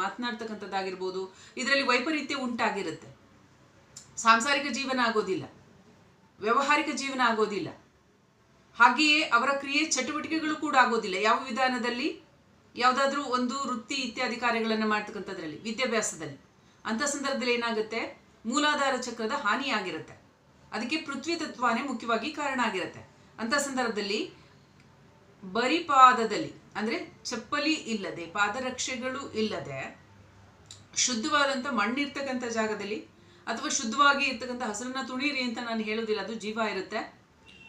ಮಾತನಾಡ್ತಕ್ಕಂಥದ್ದಾಗಿರ್ಬೋದು, ಇದರಲ್ಲಿ ವೈಪರೀತ್ಯ ಉಂಟಾಗಿರುತ್ತೆ. ಸಾಂಸಾರಿಕ ಜೀವನ ಆಗೋದಿಲ್ಲ, ವ್ಯಾವಹಾರಿಕ ಜೀವನ ಆಗೋದಿಲ್ಲ. ಹಾಗೆಯೇ ಅವರ ಕ್ರಿಯೆ ಚಟುವಟಿಕೆಗಳು ಕೂಡ ಆಗೋದಿಲ್ಲ. ಯಾವ ವಿಧಾನದಲ್ಲಿ? ಯಾವುದಾದ್ರೂ ಒಂದು ವೃತ್ತಿ ಇತ್ಯಾದಿ ಕಾರ್ಯಗಳನ್ನು ಮಾಡ್ತಕ್ಕಂಥದ್ರಲ್ಲಿ, ವಿದ್ಯಾಭ್ಯಾಸದಲ್ಲಿ. ಅಂಥ ಸಂದರ್ಭದಲ್ಲಿ ಏನಾಗುತ್ತೆ? ಮೂಲಾಧಾರ ಚಕ್ರದ ಹಾನಿಯಾಗಿರುತ್ತೆ. ಅದಕ್ಕೆ ಪೃಥ್ವಿ ತತ್ವನೇ ಮುಖ್ಯವಾಗಿ ಕಾರಣ ಆಗಿರುತ್ತೆ. ಅಂಥ ಸಂದರ್ಭದಲ್ಲಿ ಬರಿ ಪಾದದಲ್ಲಿ ಅಂದರೆ ಚಪ್ಪಲಿ ಇಲ್ಲದೆ, ಪಾದರಕ್ಷೆಗಳು ಇಲ್ಲದೆ ಶುದ್ಧವಾದಂಥ ಮಣ್ಣಿರ್ತಕ್ಕಂಥ ಜಾಗದಲ್ಲಿ ಅಥವಾ ಶುದ್ಧವಾಗಿ ಇರ್ತಕ್ಕಂಥ ಹಸಿರನ್ನ ತುಣೀರಿ ಅಂತ ನಾನು ಹೇಳೋದಿಲ್ಲ, ಅದು ಜೀವ ಇರುತ್ತೆ.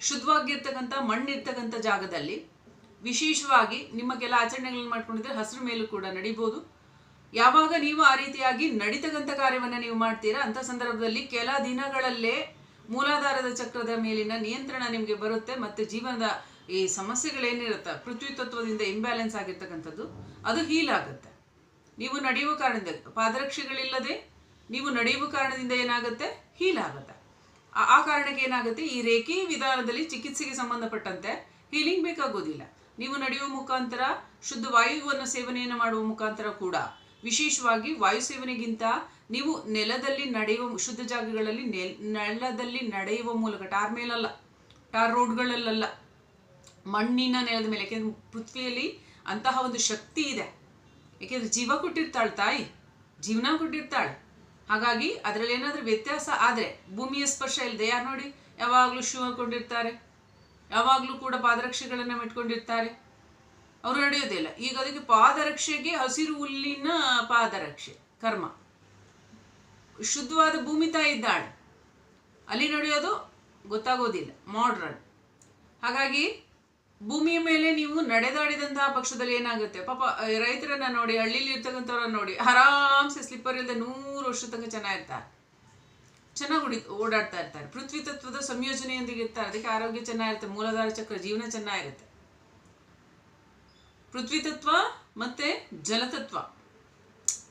ಶುದ್ಧವಾಗಿರ್ತಕ್ಕಂಥ ಮಣ್ಣಿರ್ತಕ್ಕಂಥ ಜಾಗದಲ್ಲಿ ವಿಶೇಷವಾಗಿ ನಿಮ್ಮ ಕೆಲ ಆಚರಣೆಗಳನ್ನ ಮಾಡ್ಕೊಂಡಿದ್ರೆ ಹಸಿರು ಮೇಲೂ ಕೂಡ ನಡಿಬೋದು. ಯಾವಾಗ ನೀವು ಆ ರೀತಿಯಾಗಿ ನಡೀತಕ್ಕಂಥ ಕಾರ್ಯವನ್ನು ನೀವು ಮಾಡ್ತೀರಾ, ಅಂಥ ಸಂದರ್ಭದಲ್ಲಿ ಕೆಲ ದಿನಗಳಲ್ಲೇ ಮೂಲಾಧಾರದ ಚಕ್ರದ ಮೇಲಿನ ನಿಯಂತ್ರಣ ನಿಮಗೆ ಬರುತ್ತೆ, ಮತ್ತು ಜೀವನದ ಈ ಸಮಸ್ಯೆಗಳೇನಿರುತ್ತೆ, ಪೃಥ್ವಿ ತತ್ವದಿಂದ ಇಂಬ್ಯಾಲೆನ್ಸ್ ಆಗಿರ್ತಕ್ಕಂಥದ್ದು, ಅದು ಹೀಲ್ ಆಗುತ್ತೆ. ನೀವು ನಡೆಯುವ ಕಾರಣದಿಂದ, ಪಾದರಕ್ಷೆಗಳಿಲ್ಲದೆ ನೀವು ನಡೆಯುವ ಕಾರಣದಿಂದ ಏನಾಗುತ್ತೆ? ಹೀಲ್ ಆಗುತ್ತೆ. ಆ- ಕಾರಣಕ್ಕೆ ಏನಾಗುತ್ತೆ? ಈ ರೇಖೆ ವಿಧಾನದಲ್ಲಿ ಚಿಕಿತ್ಸೆಗೆ ಸಂಬಂಧಪಟ್ಟಂತೆ ಹೀಲಿಂಗ್ ಬೇಕಾಗೋದಿಲ್ಲ. ನೀವು ನಡೆಯುವ ಮುಖಾಂತರ ಶುದ್ಧ ವಾಯುವನ್ನು ಸೇವನೆಯನ್ನು ಮಾಡುವ ಮುಖಾಂತರ ಕೂಡ, ವಿಶೇಷವಾಗಿ ವಾಯು ಸೇವನೆಗಿಂತ ನೀವು ನೆಲದಲ್ಲಿ ನಡೆಯುವ, ಶುದ್ಧ ಜಾಗಗಳಲ್ಲಿ ನೆಲ್, ನೆಲದಲ್ಲಿ ನಡೆಯುವ ಮೂಲಕ ಟಾರ್ ಮೇಲಲ್ಲ ಟಾರ್ ರೋಡ್ಗಳಲ್ಲ ಮಣ್ಣಿನ ನೆಲದ ಮೇಲೆ ಯಾಕೆಂದ್ರೆ ಪೃಥ್ವಿಯಲ್ಲಿ ಅಂತಹ ಒಂದು ಶಕ್ತಿ ಇದೆ. ಯಾಕೆಂದ್ರೆ ಜೀವ ಕೊಟ್ಟಿರ್ತಾಳೆ ತಾಯಿ, ಜೀವನ ಕೊಟ್ಟಿರ್ತಾಳೆ. ಹಾಗಾಗಿ ಅದರಲ್ಲಿ ಏನಾದರೂ ವ್ಯತ್ಯಾಸ ಆದರೆ ಭೂಮಿಯ ಸ್ಪರ್ಶ ಇಲ್ಲದೆ ಯಾರು ನೋಡಿ? ಯಾವಾಗಲೂ ಶೂ ಹಾಕೊಂಡಿರ್ತಾರೆ ಯಾವಾಗಲೂ ಕೂಡ ಪಾದರಕ್ಷೆಗಳನ್ನು ಇಟ್ಕೊಂಡಿರ್ತಾರೆ ಅವರು ನಡೆಯೋದಿಲ್ಲ ಈಗ ಅದಕ್ಕೆ ಪಾದರಕ್ಷೆಗೆ ಹಸಿರು ಹುಲ್ಲಿನ ಪಾದರಕ್ಷೆ, ಕರ್ಮ. ಶುದ್ಧವಾದ ಭೂಮಿ ತಾಯಿ ಇದ್ದಾಳೆ. ಅಲ್ಲಿ ನಡೆಯೋದು ಗೊತ್ತಾಗೋದಿಲ್ಲ. ಮಾಡ್ರನ್ ಹಾಗಾಗಿ ಭೂಮಿಯ ಮೇಲೆ ನೀವು ನಡೆದಾಡಿದಂತಹ ಪಕ್ಷದಲ್ಲಿ ಏನಾಗುತ್ತೆ? ಪಾಪ ರೈತರನ್ನ ನೋಡಿ, ಹಳ್ಳಿಲಿ ಇರ್ತಕ್ಕಂಥವ್ರನ್ನ ನೋಡಿ, ಆರಾಮ್ಸೆ ಸ್ಲಿಪ್ಪರ್ ಇಲ್ಲದೆ ನೂರು ವರ್ಷ ತನಕ ಚೆನ್ನಾಗಿರ್ತಾರೆ ಚೆನ್ನಾಗಿ ಹೊಡಿ ಓಡಾಡ್ತಾ ಇರ್ತಾರೆ. ಪೃಥ್ವಿ ತತ್ವದ ಸಂಯೋಜನೆಯೊಂದಿಗೆ ಇರ್ತಾರೆ. ಅದಕ್ಕೆ ಆರೋಗ್ಯ ಚೆನ್ನಾಗಿರುತ್ತೆ, ಮೂಲಾಧಾರ ಚಕ್ರ, ಜೀವನ ಚೆನ್ನಾಗಿರುತ್ತೆ. ಪೃಥ್ವಿ ತತ್ವ ಮತ್ತೆ ಜಲತತ್ವ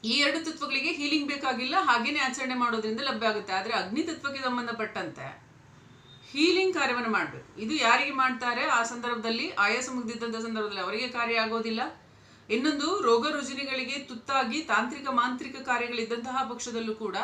ಈ ಎರಡು ತತ್ವಗಳಿಗೆ ಹೀಲಿಂಗ್ ಬೇಕಾಗಿಲ್ಲ, ಹಾಗೇನೆ ಆಚರಣೆ ಮಾಡೋದ್ರಿಂದ ಲಭ್ಯ ಆಗುತ್ತೆ. ಆದರೆ ಅಗ್ನಿ ತತ್ವಕ್ಕೆ ಸಂಬಂಧಪಟ್ಟಂತೆ ಹೀಲಿಂಗ್ ಕಾರ್ಯವನ್ನು ಮಾಡಬೇಕು. ಇದು ಯಾರಿಗೆ ಮಾಡ್ತಾರೆ? ಆ ಸಂದರ್ಭದಲ್ಲಿ, ಆಯಾಸ ಮುಗ್ದಿದ್ದಂಥ ಸಂದರ್ಭದಲ್ಲಿ ಅವರಿಗೆ ಕಾರ್ಯ ಆಗೋದಿಲ್ಲ. ಇನ್ನೊಂದು, ರೋಗ ರುಜಿನಿಗಳಿಗೆ ತುತ್ತಾಗಿ ತಾಂತ್ರಿಕ, ಮಾಂತ್ರಿಕ ಕಾರ್ಯಗಳಿದ್ದಂತಹ ಪಕ್ಷದಲ್ಲೂ ಕೂಡ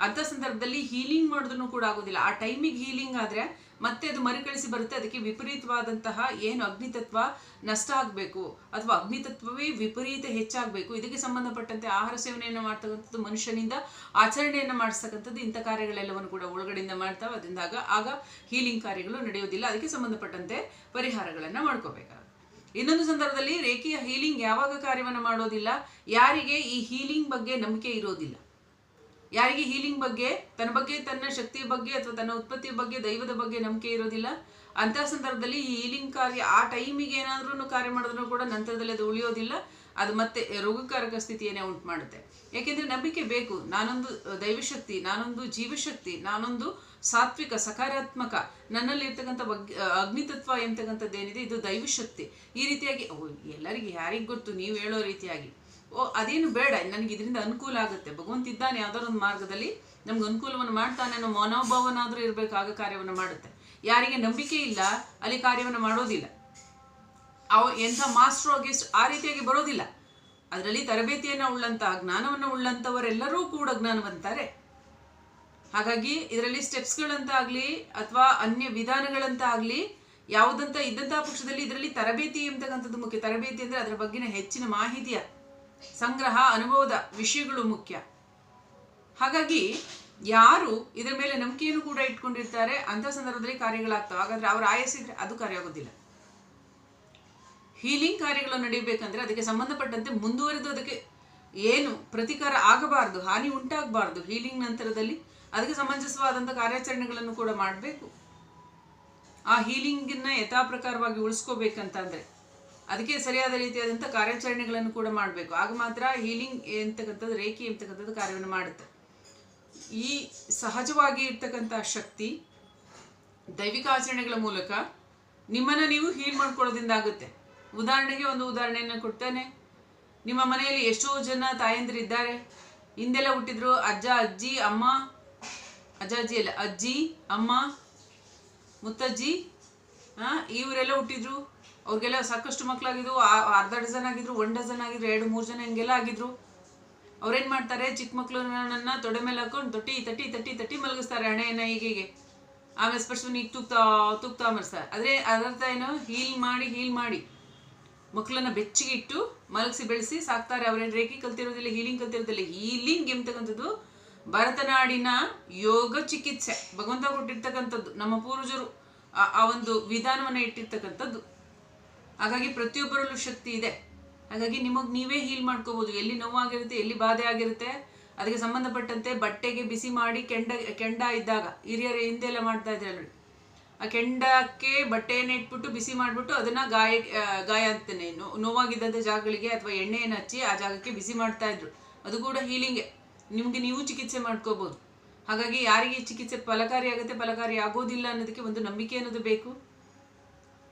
ಅಂಥ ಸಂದರ್ಭದಲ್ಲಿ ಹೀಲಿಂಗ್ ಮಾಡೋದನ್ನು ಕೂಡ ಆಗೋದಿಲ್ಲ. ಆ ಟೈಮಿಗೆ ಹೀಲಿಂಗ್ ಆದರೆ ಮತ್ತೆ ಅದು ಮರುಕಳಿಸಿ ಬರುತ್ತೆ. ಅದಕ್ಕೆ ವಿಪರೀತವಾದಂತಹ ಏನು ಅಗ್ನಿತತ್ವ ನಷ್ಟ ಆಗಬೇಕು. ಅಥವಾ ಅಗ್ನಿತತ್ವವೇ ವಿಪರೀತ ಹೆಚ್ಚಾಗಬೇಕು. ಇದಕ್ಕೆ ಸಂಬಂಧಪಟ್ಟಂತೆ ಆಹಾರ ಸೇವನೆಯನ್ನು ಮಾಡ್ತಕ್ಕಂಥದ್ದು ಮನುಷ್ಯನಿಂದ ಆಚರಣೆಯನ್ನು ಮಾಡಿಸ್ತಕ್ಕಂಥದ್ದು ಇಂಥ ಕಾರ್ಯಗಳೆಲ್ಲವನ್ನು ಕೂಡ ಒಳಗಡೆಯಿಂದ ಮಾಡ್ತಾವೆ. ಅದರಿಂದಾಗ ಆಗ ಹೀಲಿಂಗ್ ಕಾರ್ಯಗಳು ನಡೆಯೋದಿಲ್ಲ. ಅದಕ್ಕೆ ಸಂಬಂಧಪಟ್ಟಂತೆ ಪರಿಹಾರಗಳನ್ನು ಮಾಡ್ಕೋಬೇಕಾಗುತ್ತೆ. ಇನ್ನೊಂದು ಸಂದರ್ಭದಲ್ಲಿ ರೇಖೆಯ ಹೀಲಿಂಗ್ ಯಾವಾಗ ಕಾರ್ಯವನ್ನು ಮಾಡೋದಿಲ್ಲ? ಯಾರಿಗೆ ಈ ಹೀಲಿಂಗ್ ಬಗ್ಗೆ ನಂಬಿಕೆ ಇರೋದಿಲ್ಲ? ಯಾರಿಗೆ ಹೀಲಿಂಗ್ ಬಗ್ಗೆ, ತನ್ನ ಬಗ್ಗೆ, ತನ್ನ ಶಕ್ತಿಯ ಬಗ್ಗೆ ಅಥವಾ ತನ್ನ ಉತ್ಪತ್ತಿಯ ಬಗ್ಗೆ, ದೈವದ ಬಗ್ಗೆ ನಂಬಿಕೆ ಇರೋದಿಲ್ಲ. ಅಂತಹ ಸಂದರ್ಭದಲ್ಲಿ ಈ ಹೀಲಿಂಗ್ ಕಾರ್ಯ ಆ ಟೈಮಿಗೆ ಏನಾದ್ರೂ ಕಾರ್ಯ ಮಾಡಿದ್ರು ಕೂಡ ನಂತರದಲ್ಲಿ ಅದು ಉಳಿಯೋದಿಲ್ಲ. ಅದು ಮತ್ತೆ ರೋಗಕಾರಕ ಸ್ಥಿತಿಯನ್ನೇ ಉಂಟು ಮಾಡುತ್ತೆ. ಯಾಕೆಂದ್ರೆ ನಂಬಿಕೆ ಬೇಕು. ನಾನೊಂದು ದೈವಶಕ್ತಿ, ನಾನೊಂದು ಜೀವಶಕ್ತಿ, ನಾನೊಂದು ಸಾತ್ವಿಕ, ಸಕಾರಾತ್ಮಕ, ನನ್ನಲ್ಲಿ ಇರ್ತಕ್ಕಂಥ ಅಗ್ನಿತತ್ವ ಎಂತಕ್ಕಂಥದ್ದು ಏನಿದೆ ಇದು ದೈವಶಕ್ತಿ. ಈ ರೀತಿಯಾಗಿ ಎಲ್ಲರಿಗೆ ಯಾರಿಗೆ ಗೊತ್ತು? ನೀವು ಹೇಳೋ ರೀತಿಯಾಗಿ. ಓ, ಅದೇನು ಬೇಡ. ನನಗೆ ಇದರಿಂದ ಅನುಕೂಲ ಆಗುತ್ತೆ. ಭಗವಂತ ಇದ್ದಾನೆ ಯಾವ್ದಾದ್ರು ಒಂದು ಮಾರ್ಗದಲ್ಲಿ ನಮ್ಗೆ ಅನುಕೂಲವನ್ನು ಮಾಡ್ತಾನೆ ಅನ್ನೋ ಮನೋಭಾವನಾದರೂ ಆಗ ಕಾರ್ಯವನ್ನು ಮಾಡುತ್ತೆ. ಯಾರಿಗೆ ನಂಬಿಕೆ ಇಲ್ಲ, ಅಲ್ಲಿ ಕಾರ್ಯವನ್ನು ಮಾಡೋದಿಲ್ಲ. ಅವ, ಎಂಥ ಮಾಸ್ಟರ್ ಗೆಸ್ಟ್ ಆ ರೀತಿಯಾಗಿ ಬರೋದಿಲ್ಲ. ಅದರಲ್ಲಿ ತರಬೇತಿಯನ್ನು ಉಳ್ಳಂತಹ, ಜ್ಞಾನವನ್ನು ಉಳ್ಳಂಥವರೆಲ್ಲರೂ ಕೂಡ ಜ್ಞಾನವಂತಾರೆ. ಹಾಗಾಗಿ ಇದರಲ್ಲಿ ಸ್ಟೆಪ್ಸ್ಗಳಂತ ಆಗಲಿ ಅಥವಾ ಅನ್ಯ ವಿಧಾನಗಳಂತ ಆಗಲಿ ಯಾವುದಂತ ಇದ್ದಂತಹ ಪಕ್ಷದಲ್ಲಿ ಇದರಲ್ಲಿ ತರಬೇತಿ ಎಂಬತಕ್ಕಂಥದ್ದು ಮುಖ್ಯ. ತರಬೇತಿ ಅಂದರೆ ಅದರ ಬಗ್ಗಿನ ಹೆಚ್ಚಿನ ಮಾಹಿತಿಯ. ಸಂಗ್ರಹ ಅನುಭವದ ವಿಷಯಗಳು ಮುಖ್ಯ. ಹಾಗಾಗಿ ಯಾರು ಇದರ ಮೇಲೆ ನಂಬಿಕೆಯನ್ನು ಕೂಡ ಇಟ್ಕೊಂಡಿರ್ತಾರೆ, ಅಂಥ ಸಂದರ್ಭದಲ್ಲಿ ಕಾರ್ಯಗಳಾಗ್ತವೆ. ಹಾಗಾದ್ರೆ ಅವರು ಆಯಸ್ಸಿದ್ರೆ ಅದು ಕಾರ್ಯ ಆಗೋದಿಲ್ಲ ಹೀಲಿಂಗ್ ಕಾರ್ಯಗಳು ನಡೀಬೇಕಂದ್ರೆ ಅದಕ್ಕೆ ಸಂಬಂಧಪಟ್ಟಂತೆ ಮುಂದುವರೆದು ಅದಕ್ಕೆ ಏನು ಪ್ರತಿಕಾರ ಆಗಬಾರ್ದು, ಹಾನಿ ಉಂಟಾಗಬಾರ್ದು ಹೀಲಿಂಗ್ ನಂತರದಲ್ಲಿ. ಅದಕ್ಕೆ ಸಮಂಜಸವಾದಂಥ ಕಾರ್ಯಾಚರಣೆಗಳನ್ನು ಕೂಡ ಮಾಡಬೇಕು. ಆ ಹೀಲಿಂಗನ್ನ ಯಥಾಪ್ರಕಾರವಾಗಿ ಉಳಿಸ್ಕೋಬೇಕಂತಂದ್ರೆ ಅದಕ್ಕೆ ಸರಿಯಾದ ರೀತಿಯಾದಂಥ ಕಾರ್ಯಾಚರಣೆಗಳನ್ನು ಕೂಡ ಮಾಡಬೇಕು. ಆಗ ಮಾತ್ರ ಹೀಲಿಂಗ್ ಎಂತಕ್ಕಂಥದ್ದು, ರೇಖೆ ಎಂತಕ್ಕಂಥದ್ದು ಕಾರ್ಯವನ್ನು ಮಾಡುತ್ತೆ. ಈ ಸಹಜವಾಗಿ ಇರ್ತಕ್ಕಂಥ ಶಕ್ತಿ ದೈವಿಕ ಆಚರಣೆಗಳ ಮೂಲಕ ನಿಮ್ಮನ್ನು ನೀವು ಹೀಲ್ ಮಾಡ್ಕೊಳ್ಳೋದ್ರಿಂದ ಆಗುತ್ತೆ. ಉದಾಹರಣೆಗೆ ಒಂದು ಉದಾಹರಣೆಯನ್ನು ಕೊಡ್ತೇನೆ. ನಿಮ್ಮ ಮನೆಯಲ್ಲಿ ಎಷ್ಟೋ ಜನ ತಾಯಂದಿರಿದ್ದಾರೆ. ಹಿಂದೆಲ್ಲ ಹುಟ್ಟಿದ್ರು ಅಜ್ಜ, ಅಜ್ಜಿ, ಅಮ್ಮ, ಅಜ್ಜ, ಅಜ್ಜಿ ಅಲ್ಲ, ಅಜ್ಜಿ, ಅಮ್ಮ, ಮುತ್ತಜ್ಜಿ ಇವರೆಲ್ಲ ಹುಟ್ಟಿದ್ರು. ಅವ್ರಿಗೆಲ್ಲ ಸಾಕಷ್ಟು ಮಕ್ಕಳಾಗಿದ್ರು ಅರ್ಧ ಡಜನ್ ಆಗಿದ್ರು ಒನ್ ಡಜನ್ ಆಗಿದ್ರು, ಎರಡು, ಮೂರು ಜನ ಹಿಂಗೆಲ್ಲ ಆಗಿದ್ರು. ಅವ್ರೇನು ಮಾಡ್ತಾರೆ ಚಿಕ್ಕ ಮಕ್ಕಳನ್ನ ತೊಡೆ ಮೇಲೆ ಹಾಕೊಂಡು ತಟ್ಟಿ ತಟ್ಟಿ ತಟ್ಟಿ ತಟ್ಟಿ ಮಲಗಿಸ್ತಾರೆ ಹಣೆಯನ್ನ ಹೀಗೆ ಆಮೇಲೆ ಸ್ಪರ್ಶವನ್ನು ಈಗ ತೂಗ್ತಾ ತೂಗ್ತಾ ಮರ್ಸ್ತಾರೆ ಆದರೆ ಅದರ್ಥ ಏನು? ಹೀಲ್ ಮಾಡಿ ಹೀಲ್ ಮಾಡಿ. ಮಕ್ಕಳನ್ನ ಬೆಚ್ಚಿಗೆ ಇಟ್ಟು ಮಲಗಿಸಿ, ಬೆಳೆಸಿ ಸಾಕ್ತಾರೆ. ಅವ್ರೇನು ರೇಖೆ ಕಲ್ತಿರೋದಿಲ್ಲ, ಹೀಲಿಂಗ್ ಕಲ್ತಿರೋದಿಲ್ಲ. ಹೀಲಿಂಗ್ ಎಂಬತಕ್ಕಂಥದ್ದು ಭರತನಾಡಿನ ಯೋಗ ಚಿಕಿತ್ಸೆ. ಭಗವಂತ ಕೊಟ್ಟಿರ್ತಕ್ಕಂಥದ್ದು, ನಮ್ಮ ಪೂರ್ವಜರು ಆ ಒಂದು ವಿಧಾನವನ್ನು ಇಟ್ಟಿರ್ತಕ್ಕಂಥದ್ದು. ಹಾಗಾಗಿ ಪ್ರತಿಯೊಬ್ಬರಲ್ಲೂ ಶಕ್ತಿ ಇದೆ. ಹಾಗಾಗಿ ನಿಮಗೆ ನೀವೇ ಹೀಲ್ ಮಾಡ್ಕೋಬೋದು. ಎಲ್ಲಿ ನೋವಾಗಿರುತ್ತೆ, ಎಲ್ಲಿ ಬಾಧೆ ಆಗಿರುತ್ತೆ, ಅದಕ್ಕೆ ಸಂಬಂಧಪಟ್ಟಂತೆ ಬಟ್ಟೆಗೆ ಬಿಸಿ ಮಾಡಿ ಕೆಂಡ ಕೆಂಡ ಇದ್ದಾಗ, ಹಿರಿಯರ ಹಿಂದೆ ಎಲ್ಲ ಮಾಡ್ತಾ ಇದ್ರೆ ನೋಡಿ. ಆ ಕೆಂಡಕ್ಕೆ ಬಟ್ಟೆಯನ್ನು ಇಟ್ಬಿಟ್ಟು ಬಿಸಿ ಮಾಡಿಬಿಟ್ಟು ಅದನ್ನ ಗಾಯ ಗಾಯ ಅಂತಾನೆ ನೋವಾಗಿದ್ದಂಥ ಜಾಗಗಳಿಗೆ ಅಥವಾ ಎಣ್ಣೆಯನ್ನು ಹಚ್ಚಿ ಆ ಜಾಗಕ್ಕೆ ಬಿಸಿ ಮಾಡ್ತಾ ಇದ್ರು. ಅದು ಕೂಡ ಹೀಲಿಂಗೆ ನಿಮಗೆ ನೀವು ಚಿಕಿತ್ಸೆ ಮಾಡ್ಕೋಬೋದು. ಹಾಗಾಗಿ ಯಾರಿಗೆ ಚಿಕಿತ್ಸೆ ಫಲಕಾರಿ ಆಗುತ್ತೆ ಫಲಕಾರಿ ಆಗೋದಿಲ್ಲ ಅನ್ನೋದಕ್ಕೆ ಒಂದು ನಂಬಿಕೆ ಅನ್ನೋದು ಬೇಕು.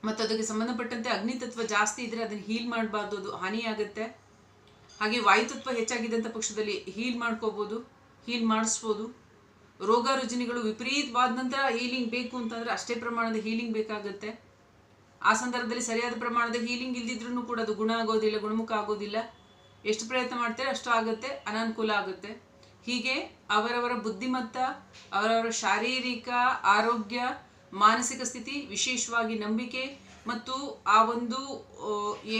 ಮತ್ತು ಅದಕ್ಕೆ ಸಂಬಂಧಪಟ್ಟಂತೆ ಅಗ್ನಿತತ್ವ ಜಾಸ್ತಿ ಇದ್ದರೆ ಅದನ್ನು ಹೀಲ್ ಮಾಡಬಾರ್ದು, ಅದು ಹಾನಿಯಾಗುತ್ತೆ ಹಾಗೆ ವಾಯುತತ್ವ ಹೆಚ್ಚಾಗಿದ್ದಂಥ ಪಕ್ಷದಲ್ಲಿ ಹೀಲ್ ಮಾಡ್ಕೋಬೋದು ಹೀಲ್ ಮಾಡಿಸ್ಬೋದು. ರೋಗ ರುಜಿನಿಗಳು ವಿಪರೀತವಾದ ನಂತರ ಹೀಲಿಂಗ್ ಬೇಕು ಅಂತಂದರೆ ಅಷ್ಟೇ ಪ್ರಮಾಣದ ಹೀಲಿಂಗ್ ಬೇಕಾಗುತ್ತೆ. ಆ ಸಂದರ್ಭದಲ್ಲಿ ಸರಿಯಾದ ಪ್ರಮಾಣದ ಹೀಲಿಂಗ್ ಇಲ್ದಿದ್ರೂ ಕೂಡ ಅದು ಗುಣ ಆಗೋದಿಲ್ಲ, ಗುಣಮುಖ ಆಗೋದಿಲ್ಲ. ಎಷ್ಟು ಪ್ರಯತ್ನ ಮಾಡ್ತಾರೆ ಅಷ್ಟು ಆಗುತ್ತೆ, ಅನಾನುಕೂಲ ಆಗುತ್ತೆ. ಹೀಗೆ ಅವರವರ ಬುದ್ಧಿಮತ್ತ, ಅವರವರ ಶಾರೀರಿಕ, ಆರೋಗ್ಯ ಮಾನಸಿಕ ಸ್ಥಿತಿ, ವಿಶೇಷವಾಗಿ ನಂಬಿಕೆ ಮತ್ತು ಆ ಒಂದು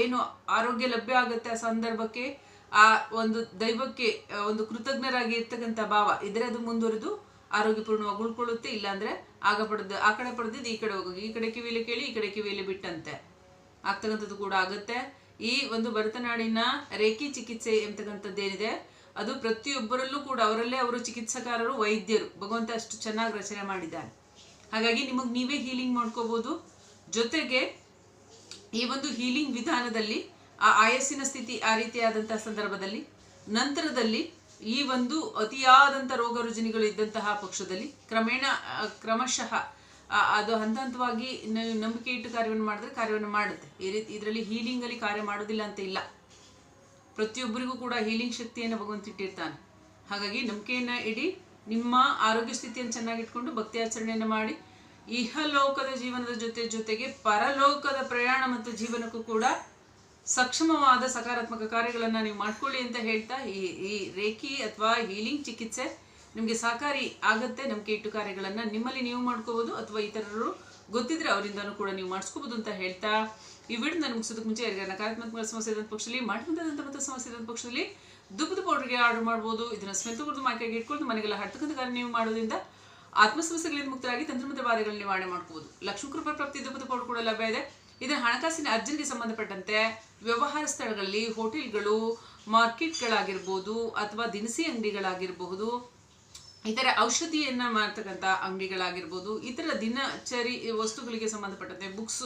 ಏನು ಆರೋಗ್ಯ ಲಭ್ಯ ಆಗುತ್ತೆ ಆ ಸಂದರ್ಭಕ್ಕೆ, ಆ ಒಂದು ದೈವಕ್ಕೆ ಒಂದು ಕೃತಜ್ಞರಾಗಿ ಇರ್ತಕ್ಕಂಥ ಭಾವ ಇದ್ರೆ ಅದು ಮುಂದುವರೆದು ಆರೋಗ್ಯಪೂರ್ಣವಾಗಿ ಉಳ್ಕೊಳ್ಳುತ್ತೆ, ಇಲ್ಲಾಂದ್ರೆ ಆಗ ಪಡೆದ, ಆ ಕಡೆ ಪಡೆದಿದ್ದು ಈ ಕಡೆ ಹೋಗೋದು, ಈ ಕಡೆ ಕಿವಿಲಿ ಕೇಳಿ ಈ ಕಡೆ ಕಿವಿಲಿ ಬಿಟ್ಟಂತೆ ಆಗ್ತಕ್ಕಂಥದ್ದು ಕೂಡ ಆಗುತ್ತೆ. ಈ ಒಂದು ಭರತನಾಡಿನ ರೇಖಿ ಚಿಕಿತ್ಸೆ ಎಂಬತಕ್ಕಂಥದ್ದೇನಿದೆ ಅದು ಪ್ರತಿಯೊಬ್ಬರಲ್ಲೂ ಕೂಡ ಅವರಲ್ಲೇ ಅವರು ಚಿಕಿತ್ಸಕಾರರು ವೈದ್ಯರು, ಭಗವಂತ ಅಷ್ಟು ಚೆನ್ನಾಗಿ ರಚನೆ ಮಾಡಿದ್ದಾನೆ. ಹಾಗಾಗಿ ನಿಮಗೆ ನೀವೇ ಹೀಲಿಂಗ್ ಮಾಡ್ಕೋಬಹುದು ಜೊತೆಗೆ ಈ ಒಂದು ಹೀಲಿಂಗ್ ವಿಧಾನದಲ್ಲಿ, ಆ ಆಯಸ್ಸಿನ ಸ್ಥಿತಿ ಆ ರೀತಿಯಾದಂತಹ ಸಂದರ್ಭದಲ್ಲಿ, ನಂತರದಲ್ಲಿ ಈ ಒಂದು ಅತಿಯಾದಂಥ ರೋಗ ರುಜಿನಿಗಳು ಇದ್ದಂತಹ ಪಕ್ಷದಲ್ಲಿ ಕ್ರಮೇಣ ಕ್ರಮಶಃ ಅದು ಹಂತ ಹಂತವಾಗಿ ನಂಬಿಕೆ ಇಟ್ಟು ಕಾರ್ಯವನ್ನು ಮಾಡಿದ್ರೆ ಕಾರ್ಯವನ್ನು ಮಾಡುತ್ತೆ. ಈ ರೀತಿ, ಇದರಲ್ಲಿ ಹೀಲಿಂಗಲ್ಲಿ ಕಾರ್ಯ ಮಾಡೋದಿಲ್ಲ ಅಂತ ಇಲ್ಲ. ಪ್ರತಿಯೊಬ್ಬರಿಗೂ ಕೂಡ ಹೀಲಿಂಗ್ ಶಕ್ತಿಯನ್ನು ಭಗವಂತ ಇಟ್ಟಿರ್ತಾನೆ. ಹಾಗಾಗಿ ನಂಬಿಕೆಯನ್ನು ಇಡಿ ನಿಮ್ಮ ಆರೋಗ್ಯ ಸ್ಥಿತಿಯನ್ನು ಚೆನ್ನಾಗಿಟ್ಕೊಂಡು ಭಕ್ತಿ ಆಚರಣೆಯನ್ನು ಮಾಡಿ ಇಹಲೋಕದ ಜೀವನದ ಜೊತೆ ಜೊತೆಗೆ ಪರಲೋಕದ ಪ್ರಯಾಣ ಮತ್ತು ಜೀವನಕ್ಕೂ ಕೂಡ ಸಕ್ಷಮವಾದ ಸಕಾರಾತ್ಮಕ ಕಾರ್ಯಗಳನ್ನು ನೀವು ಮಾಡ್ಕೊಳ್ಳಿ ಅಂತ ಹೇಳ್ತಾ ಈ ಈ ರೇಖಿ ಅಥವಾ ಹೀಲಿಂಗ್ ಚಿಕಿತ್ಸೆ ನಿಮಗೆ ಸಹಕಾರಿ ಆಗುತ್ತೆ. ನಂಬಿಕೆ ಇಟ್ಟು ಕಾರ್ಯಗಳನ್ನು ನಿಮ್ಮಲ್ಲಿ ನೀವು ಮಾಡ್ಕೋಬೋದು ಅಥವಾ ಇತರರು ಗೊತ್ತಿದ್ರೆ ಅವರಿಂದನೂ ಕೂಡ ನೀವು ಮಾಡಿಸ್ಕೋಬೋದು ಅಂತ ಹೇಳ್ತಾ ಈ ವಿಡಿಯೋ ನಾನು ಮುಗಿಸೋದಕ್ಕೆ ಮುಂಚೆ ಯಾರಿಗಾರ ನಕಾರಾತ್ಮಕ ಸಮಸ್ಯೆ ಇದ್ದ ಪಕ್ಷದಲ್ಲಿ ಮಾಡಿದಂಥ ಸಮಸ್ಯೆ ಇದ್ದ ಪಕ್ಷದಲ್ಲಿ ದುಬ್ಬದ ಪೌಡ್ರಿಗೆ ಆರ್ಡರ್ ಮಾಡ್ಬೋದು, ಇದನ್ನ ಸ್ಮೆಲ್ ಕುಡಿದು ಮಾಯ್ಕಾಗಿ ಇಟ್ಕೊಂಡು ಮನೆಗೆಲ್ಲ ಹರ್ತಕ್ಕಂಥ ನೀವು ಮಾಡೋದ್ರಿಂದ ಆತ್ಮ ಸಮಸ್ಯೆಗಳಿಂದ ಮುಕ್ತರಾಗಿ ತಂತ್ರಮಂತ್ರ ನಿವಾರಣೆ ಮಾಡ್ಕೋಬಹುದು ಲಕ್ಷ್ಮೀ ಕೃಪಾ ಪ್ರಾಪ್ತಿ ದುಬ್ಬದ ಪೌಡರ್ ಕೂಡ ಲಭ್ಯ ಇದೆ. ಇದರ ಹಣಕಾಸಿನ ಅರ್ಜೆಂಟ್ಗೆ ಸಂಬಂಧಪಟ್ಟಂತೆ ವ್ಯವಹಾರ ಸ್ಥಳಗಳಲ್ಲಿ, ಹೋಟೆಲ್ಗಳು, ಮಾರ್ಕೆಟ್ಗಳಾಗಿರ್ಬೋದು ಅಥವಾ ದಿನಸಿ ಅಂಗಡಿಗಳಾಗಿರಬಹುದು ಇತರ ಔಷಧಿಯನ್ನು ಮಾಡ್ತಕ್ಕಂಥ ಅಂಗಡಿಗಳಾಗಿರ್ಬೋದು ಇತರ ದಿನಚರಿ ವಸ್ತುಗಳಿಗೆ ಸಂಬಂಧಪಟ್ಟಂತೆ ಬುಕ್ಸ್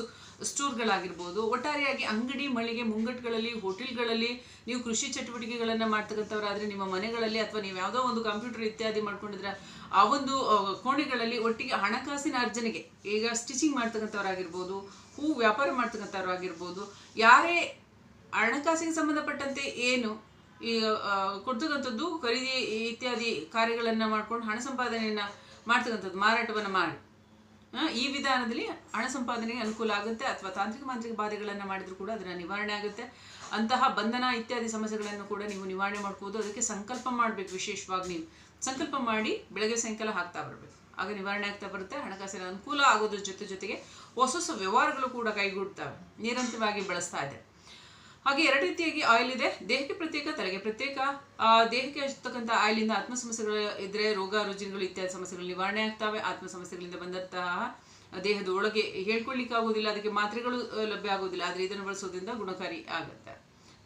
ಸ್ಟೋರ್ಗಳಾಗಿರ್ಬೋದು ಒಟ್ಟಾರೆಯಾಗಿ ಅಂಗಡಿ, ಮಳಿಗೆ, ಮುಂಗಟ್ಟುಗಳಲ್ಲಿ, ಹೋಟೆಲ್ಗಳಲ್ಲಿ ನೀವು ಕೃಷಿ ಚಟುವಟಿಕೆಗಳನ್ನು ಮಾಡ್ತಕ್ಕಂಥವ್ರಾದ್ರೆ ನಿಮ್ಮ ಮನೆಗಳಲ್ಲಿ ಅಥವಾ ನೀವು ಯಾವುದೋ ಒಂದು ಕಂಪ್ಯೂಟರ್ ಇತ್ಯಾದಿ ಮಾಡ್ಕೊಂಡಿದ್ರೆ ಆ ಒಂದು ಕೋಣೆಗಳಲ್ಲಿ ಒಟ್ಟಿಗೆ ಹಣಕಾಸಿನ ಅರ್ಜನೆಗೆ ಈಗ ಸ್ಟಿಚಿಂಗ್ ಮಾಡ್ತಕ್ಕಂಥವ್ರಾಗಿರ್ಬೋದು, ಹೂ ವ್ಯಾಪಾರ ಮಾಡ್ತಕ್ಕಂಥವ್ರಾಗಿರ್ಬೋದು, ಯಾರೇ ಹಣಕಾಸಿಗೆ ಸಂಬಂಧಪಟ್ಟಂತೆ ಏನು ಈ ಕೊಡ್ತಕ್ಕಂಥದ್ದು ಖರೀದಿ ಇತ್ಯಾದಿ ಕಾರ್ಯಗಳನ್ನು ಮಾಡ್ಕೊಂಡು ಹಣ ಸಂಪಾದನೆಯನ್ನು ಮಾಡ್ತಕ್ಕಂಥದ್ದು, ಮಾರಾಟವನ್ನು ಮಾಡಿ. ಈ ವಿಧಾನದಲ್ಲಿ ಹಣ ಸಂಪಾದನೆಗೆ ಅನುಕೂಲ ಆಗುತ್ತೆ ಅಥವಾ ತಾಂತ್ರಿಕ ಮಾಂತ್ರಿಕ ಬಾಧೆಗಳನ್ನು ಮಾಡಿದರೂ ಕೂಡ ಅದರ ನಿವಾರಣೆ ಆಗುತ್ತೆ. ಅಂತಹ ಬಂಧನ ಇತ್ಯಾದಿ ಸಮಸ್ಯೆಗಳನ್ನು ಕೂಡ ನೀವು ನಿವಾರಣೆ ಮಾಡ್ಕೋದು ಅದಕ್ಕೆ ಸಂಕಲ್ಪ ಮಾಡಬೇಕು ವಿಶೇಷವಾಗಿ ನೀವು. ಸಂಕಲ್ಪ ಮಾಡಿ ಬೆಳಗ್ಗೆ ಸಾಯಂಕಾಲ ಹಾಕ್ತಾ ಬರಬೇಕು. ಆಗ ನಿವಾರಣೆ ಆಗ್ತಾ ಬರುತ್ತೆ. ಹಣಕಾಸಿನ ಅನುಕೂಲ ಆಗೋದ್ರ ಜೊತೆ ಜೊತೆಗೆ ಹೊಸ ಹೊಸ ವ್ಯವಹಾರಗಳು ಕೂಡ ಕೈಗೂಡ್ತವೆ. ನಿರಂತರವಾಗಿ ಬಳಸ್ತಾ ಇದೆ. ಹಾಗೆ ಎರಡು ರೀತಿಯಾಗಿ ಆಯಿಲ್ ಇದೆ. ದೇಹಕ್ಕೆ ಪ್ರತ್ಯೇಕ, ತಲೆಗೆ ಪ್ರತ್ಯೇಕ. ದೇಹಕ್ಕೆ ಹಚ್ಚತಕ್ಕಂಥ ಆಯಿಲಿಂದ ಆತ್ಮ ಸಮಸ್ಯೆಗಳು ಇದ್ರೆ ರೋಗ, ರುಜಿನಗಳು ಇತ್ಯಾದಿ ಸಮಸ್ಯೆಗಳು ನಿವಾರಣೆ ಆಗ್ತವೆ. ಆತ್ಮ ಸಮಸ್ಯೆಗಳಿಂದ ಬಂದಂತಹ ದೇಹದ ಒಳಗೆ ಹೇಳ್ಕೊಳ್ಳಿಕ್ಕೆ ಆಗೋದಿಲ್ಲ ಅದಕ್ಕೆ ಮಾತ್ರೆಗಳು ಲಭ್ಯ ಆಗೋದಿಲ್ಲ ಆದರೆ ಇದನ್ನು ಬಳಸೋದ್ರಿಂದ ಗುಣಕಾರಿ ಆಗುತ್ತೆ.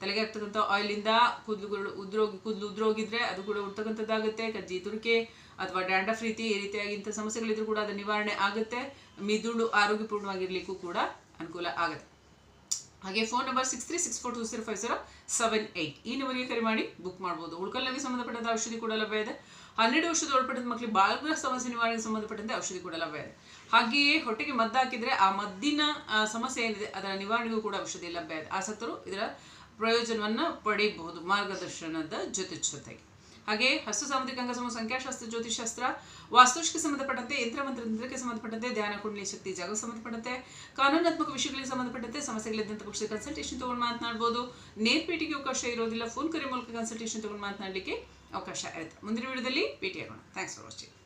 ತಲೆಗೆ ಆಗ್ತಕ್ಕಂಥ ಆಯಿಲಿಂದ ಕೂದಲುಗಳು ಉದ್ರೋಗಿ, ಕೂದಲು ಉದ್ರೋಗಿದ್ರೆ ಅದು ಕೂಡ ಉಡ್ತಕ್ಕಂಥದ್ದಾಗುತ್ತೆ ಕಜ್ಜಿ, ತುರಿಕೆ ಅಥವಾ ಡ್ಯಾಂಡಫ್ ರೀತಿ ಈ ರೀತಿಯಾಗಿ ಇಂಥ ಸಮಸ್ಯೆಗಳಿದ್ರು ಕೂಡ ಅದು ನಿವಾರಣೆ ಆಗುತ್ತೆ. ಮಿದುಳು ಆರೋಗ್ಯಪೂರ್ಣವಾಗಿರಲಿಕ್ಕೂ ಕೂಡ ಅನುಕೂಲ ಆಗುತ್ತೆ. ಹಾಗೆ phone number six three six four two zero five zero seven eight ಈ ನಂಬರ್ಗೆ ಕರೆ ಮಾಡಿ ಬುಕ್ ಮಾಡ್ಬೋದು. ಉಳ್ಕಲ್ಗೆ ಸಂಬಂಧಪಟ್ಟಂಥ ಔಷಧಿ ಕೂಡ ಲಭ್ಯ ಇದೆ. ಹನ್ನೆರಡು ವರ್ಷದ ಒಳಪಟ್ಟಂತ ಮಕ್ಕಳಿಗೆ ಬಾಲ್ಗ್ರ ಸಮಸ್ಯೆ ನಿವಾರಣೆಗೆ ಸಂಬಂಧಪಟ್ಟಂತೆ ಔಷಧಿ ಕೂಡ ಲಭ್ಯ ಇದೆ. ಹಾಗೆಯೇ ಹೊಟ್ಟೆಗೆ ಮದ್ದು ಹಾಕಿದ್ರೆ ಆ ಮದ್ದಿನ ಸಮಸ್ಯೆ ಏನಿದೆ ಅದರ ನಿವಾರಣೆಗೂ ಕೂಡ ಔಷಧಿ ಲಭ್ಯ ಇದೆ. ಆಸಕ್ತರು ಇದರ ಪ್ರಯೋಜನವನ್ನು ಪಡೆಯಬಹುದು ಮಾರ್ಗದರ್ಶನದ ಜೊತೆ ಜೊತೆಗೆ. ಹಾಗೆ ಹಸ್ತು ಸಾಮುದ್ರಿಕ ಅಂಗಸಮ ಸಂಖ್ಯಾಶಾಸ್ತ್ರ ಜ್ಯೋತಿಷಾಸ್ತ್ರ ವಾಸ್ತುಶಕ್ಕೆ ಸಂಬಂಧಪಟ್ಟಂತೆ ಯಂತ್ರ ಮಂತ್ರಕ್ಕೆ ಸಂಬಂಧಪಟ್ಟಂತೆ ಧ್ಯಾನ, ಕುಂಡಲಿ ಶಕ್ತಿ ಜಾಗ ಸಂಬಂಧಪಟ್ಟಂತೆ, ಕಾನೂನಾತ್ಮಕ ವಿಷಯಗಳಿಗೆ ಸಂಬಂಧಪಟ್ಟಂತೆ ಸಮಸ್ಯೆಗಳಿದ್ದಂಥ ಪಕ್ಷದ ಕನ್ಸಲ್ಟೇಷನ್ ತಗೊಂಡು ಮಾತನಾಡ್ಬೋದು. ನೇರ್ಪೇಟಿಗೆ ಅವಕಾಶ ಇರೋದಿಲ್ಲ ಫೋನ್ ಕರೆ ಮೂಲಕ ಕನ್ಸಲ್ಟೇಷನ್ ತಗೊಂಡು ಮಾತನಾಡಲಿಕ್ಕೆ ಅವಕಾಶ ಇರುತ್ತೆ. ಮುಂದಿನ ವಿಡಿಯೋದಲ್ಲಿ ಭೇಟಿಯಾಗೋಣ. Thanks for watching